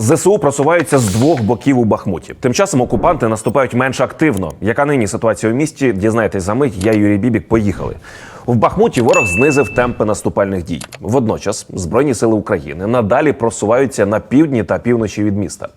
ЗСУ просуваються з двох боків у Бахмуті. Тим часом окупанти наступають менш активно. Яка нині ситуація у місті? Дізнаєтесь за мить. Я Юрій Бібік. Поїхали. В Бахмуті ворог знизив темпи наступальних дій. Водночас збройні сили України надалі просуваються на півдні та півночі від міста.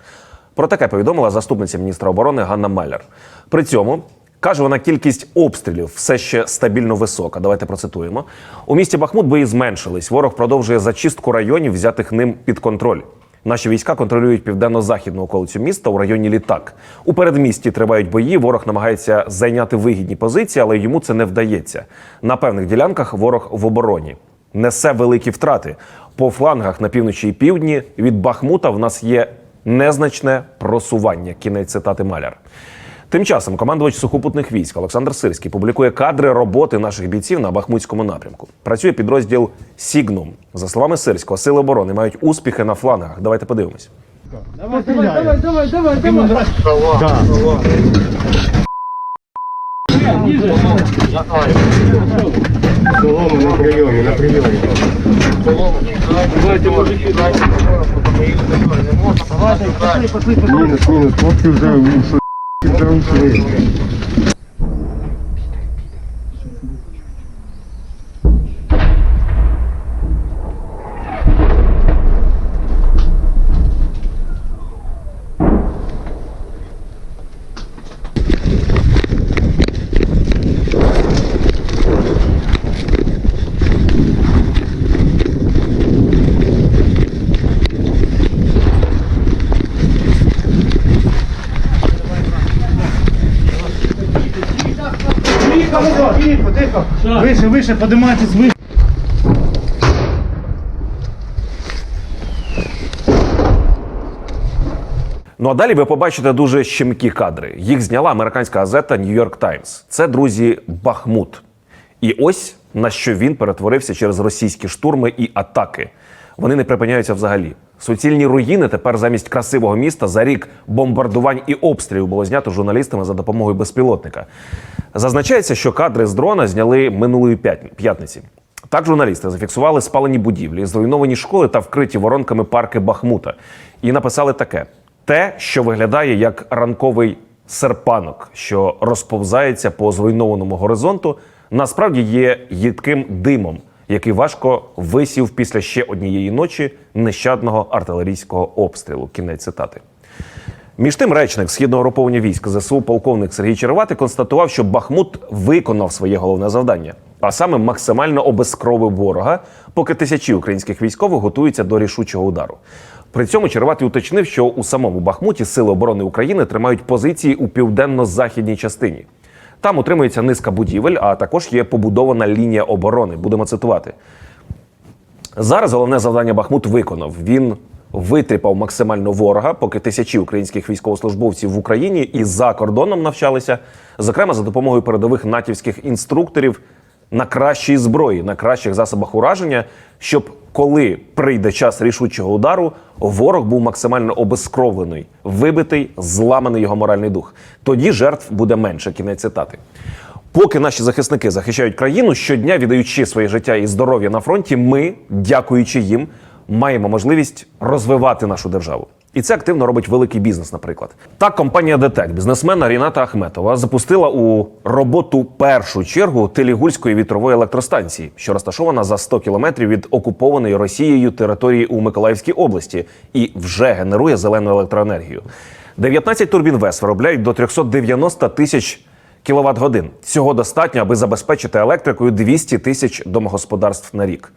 Про таке повідомила заступниця міністра оборони Ганна Маляр. При цьому каже вона, кількість обстрілів все ще стабільно висока. Давайте процитуємо. У місті Бахмут бої зменшились. Ворог продовжує зачистку районів, взятих ним під контроль. Наші війська контролюють південно-західну околицю міста у районі Літак. У передмісті тривають бої. Ворог намагається зайняти вигідні позиції, але йому це не вдається. На певних ділянках ворог в обороні несе великі втрати. По флангах на півночі і півдні від Бахмута в нас є незначне просування. Кінець цитати Маляр. Тим часом командувач сухопутних військ Олександр Сирський публікує кадри роботи наших бійців на Бахмутському напрямку. Працює підрозділ Сігнум. За словами Сирського, сили оборони мають успіхи на флангах. Давайте подивимось. Давай, давай, давай, давай, давай. Солому на прийомі, на прийомі. Мінус, мінус, хлопці вже Não sei. Тихо, тихо, тихо. Вище, вище, подимайтесь, вище. Ну а далі ви побачите дуже щемкі кадри. Їх зняла американська газета New York Times. Це друзі Бахмут. І ось на що він перетворився через російські штурми і атаки. Вони не припиняються взагалі. Суцільні руїни тепер замість красивого міста за рік бомбардувань і обстрілів було знято журналістами за допомогою безпілотника. Зазначається, що кадри з дрона зняли минулої п'ятниці. Так журналісти зафіксували спалені будівлі, зруйновані школи та вкриті воронками парки Бахмута. І написали таке: те, що виглядає як ранковий серпанок, що розповзається по зруйнованому горизонту, насправді є їдким димом, який важко висів після ще однієї ночі нещадного артилерійського обстрілу. Кінець цитати. Між тим, речник східного груповання військ ЗСУ полковник Сергій Череватий констатував, що Бахмут виконав своє головне завдання, а саме максимально обезкровив ворога, поки тисячі українських військових готуються до рішучого удару. При цьому Череватий уточнив, що у самому Бахмуті сили оборони України тримають позиції у південно-західній частині. Там утримується низка будівель, а також є побудована лінія оборони. Будемо цитувати. Зараз головне завдання Бахмут виконав. Він витріпав максимально ворога, поки тисячі українських військовослужбовців в Україні і за кордоном навчалися, зокрема за допомогою передових натівських інструкторів на кращій зброї, на кращих засобах ураження, щоб коли прийде час рішучого удару, ворог був максимально обезкровлений, вибитий, зламаний його моральний дух. Тоді жертв буде менше. Кінець цитати. Поки наші захисники захищають країну, щодня віддаючи своє життя і здоров'я на фронті, ми, дякуючи їм, маємо можливість розвивати нашу державу. І це активно робить великий бізнес, наприклад. Так, компанія ДТЕК, бізнесмена Ріната Ахметова, запустила у роботу першу чергу Телігульської вітрової електростанції, що розташована за 100 кілометрів від окупованої Росією території у Миколаївській області, і вже генерує зелену електроенергію. 19 турбін ВЕС виробляють до 390 тисяч кіловат годин. Цього достатньо, аби забезпечити електрикою 200 тисяч домогосподарств на рік.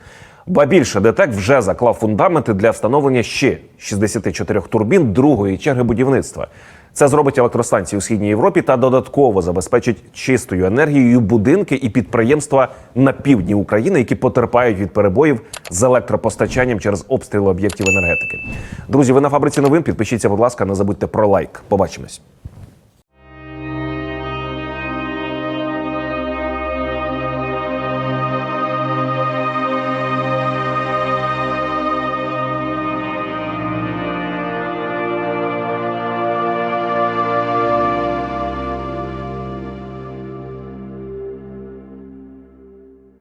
Ба більше ДТЕК вже заклав фундаменти для встановлення ще 64 турбін другої черги будівництва. Це зробить електростанції у східній Європі та додатково забезпечить чистою енергією будинки і підприємства на півдні України, які потерпають від перебоїв з електропостачанням через обстріли об'єктів енергетики. Друзі, ви на фабриці новин. Підпишіться, будь ласка, не забудьте про лайк. Побачимось.